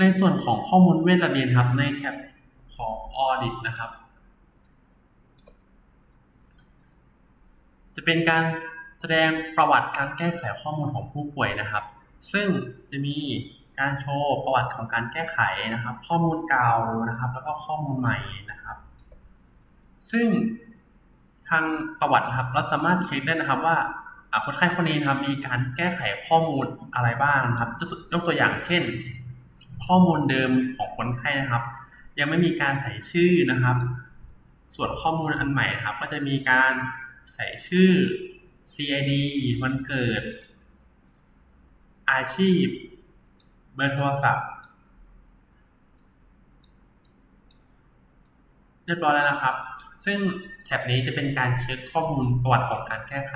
ในส่วนของข้อมูลเวทระเบียนครับในแท็บของ Audit นะครับ จะเป็นการแสดงประวัติการแก้ไขข้อมูลของผู้ป่วยนะครับ ซึ่งจะมีการโชว์ประวัติของการแก้ไขนะครับ ข้อมูลเก่านะครับ แล้วก็ข้อมูลใหม่นะครับ ซึ่งทางประวัตินะครับเราสามารถเช็คได้นะครับว่าคนไข้คนนี้นะครับมีการแก้ไขข้อมูลอะไรบ้างนะครับยกตัวอย่างเช่น ข้อมูลเดิมของคนไข้นะครับ ยังไม่มีการใส่ชื่อนะครับ ส่วนข้อมูลอันใหม่นะครับ ก็จะมีการใส่ชื่อ CID วันเกิด อาชีพ เบอร์โทรศัพท์เรียบร้อยแล้วนะครับ ซึ่งแท็บนี้จะเป็นการเช็คข้อมูลประวัติของการแก้ไข